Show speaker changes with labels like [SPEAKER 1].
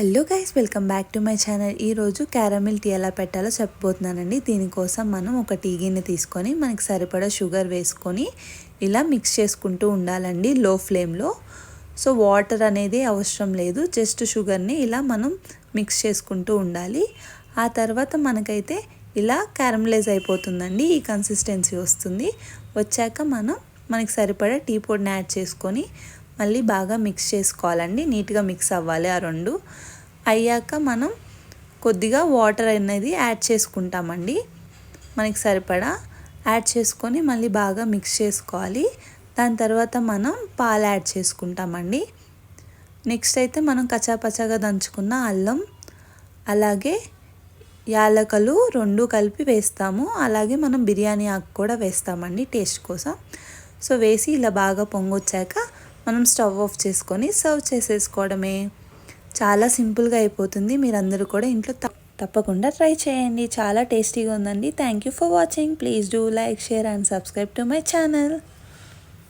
[SPEAKER 1] Hello guys welcome back to my channel. ఈరోజు caramel tea ఎలా పెట్టాలో చెప్పబోతున్నానండి. దీనికోసం మనం ఒక టీ గిన్నె తీసుకొని మనకి సరిపడా షుగర్ వేసుకొని ఇలా మిక్స్ చేసుకుంటూ ఉండాలండి లో. ఫ్లేమ్లో సో వాటర్ అనేది అవసరం లేదు. జస్ట్ షుగర్ని ఇలా మనం మిక్స్ చేసుకుంటూ ఉండాలి. ఆ తర్వాత మనకైతే ఇలా క్యారమిలైజ్ అయిపోతుందండి. ఈ కన్సిస్టెన్సీ వస్తుంది. వచ్చాక మనం మనకి సరిపడా టీ పొడిని యాడ్ చేసుకొని మళ్ళీ బాగా మిక్స్ చేసుకోవాలండి. నీట్గా మిక్స్ అవ్వాలి ఆ రెండు. అయ్యాక మనం కొద్దిగా వాటర్ అనేది యాడ్ చేసుకుంటామండి. మనకి సరిపడా యాడ్ చేసుకొని మళ్ళీ బాగా మిక్స్ చేసుకోవాలి. దాని తర్వాత మనం పాలు యాడ్ చేసుకుంటామండి. నెక్స్ట్ అయితే మనం కచాపచాగా దంచుకున్న అల్లం అలాగే యాలకలు రెండు కలిపి వేస్తాము. అలాగే మనం బిర్యానీ ఆకు కూడా వేస్తామండి టేస్ట్ కోసం. సో వేసి ఇలా బాగా పొంగొచ్చాక మనం స్టవ్ ఆఫ్ చేసుకొని సర్వ్ చేసేసుకోవడమే. చాలా సింపుల్గా అయిపోతుంది. మీరందరూ కూడా ఇంట్లో తప్పకుండా ట్రై చేయండి. చాలా టేస్టీగా ఉందండి. Thank you for watching please do like share and subscribe to my channel